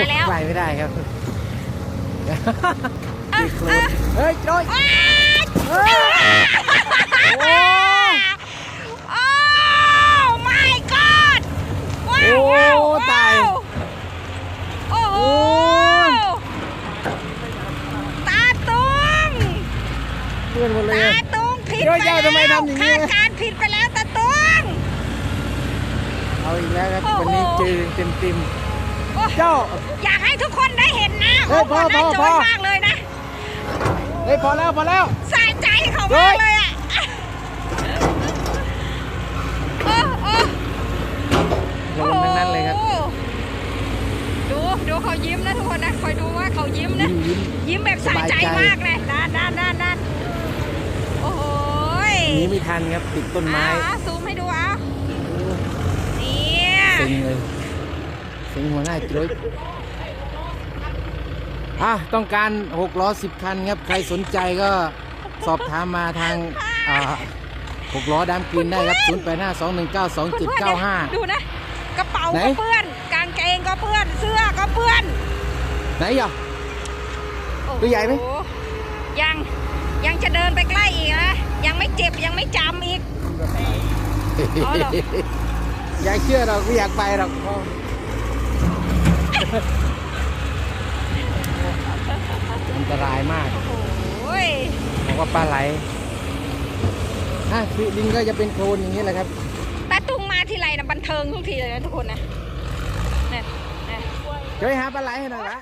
มาแล้วไปไม่ได้ครับเอ้ยเอ้ยเฮ้ยโจ้ยอ้าเฮ้ยโอ้โอ้ my god ว้าวโอ้ว้าวตายโอ้โหโอ้ตาตุงเพื่อนหมดเลยตาอะตุงผิดเดี๋ยวไปเจ้าแล้วทำไมทำอย่างนี้คาดการณ์ผิดไปแล้วตาตุงเอาอีกแล้วครับโอ้โหวันนี้เจอเต็มเต็มโอ้ๆ เจ้า อยากให้ทุกคนได้เห็นนะเฮ้โอ้ยโหพอน่าพอโจพยอมากเลยนะเฮ้ยพอแล้วพอแล้วสายใจเขาเฮ้มากยเลยอะโอ้โอ้โดนทั้งนั้นเลยครับ โอ้โหดูดูเขายิ้มนะทุกคนนะคอยดูว่าเขายิ้มนะ ยิ้ม ยิ้มยิ้มแบบสายใจสบายใจ มากเลยด้านด้านด้านด้านโอ้โหยหนีไม่ทันครับติดต้นไม้เอาเอาซูมให้ดูเอาเนี่ยเซ็งเลย เซ็งหัวหน้าโจ้ยอะต้องการ6ล้อ10 คันครับ ใครสนใจก็สอบถามมาทางอ่า6ล้อดามกรีนได้ครับ0 8 5 2 1 9 2เพื่อน7ๆเนี่ย9 5 ดูนะ กระเป๋าไหนก็เปื้อน กางเกงก็เปื้อน เสื้อก็เปื้อน ไหนอะโอ้โตัวใหญ่ไหมยังยังจะเดินไปใกล้อีกนะ ยังไม่เจ็บยังไม่จำอีกอ๋อเหรออยากเชื่อเราก็อยากไปหรอก อันตรายมาก โอ้ยบอกว่าปลาไหลอะคือดินก็จะเป็นโคลนอย่างนี้แหละครับ ตาตุ้งมาทีไรนะบันเทิงทุกทีเลยนะทุกคนนะเนี่ยเนี่ยช่วยหาปลาไหลให้หน่อยวะ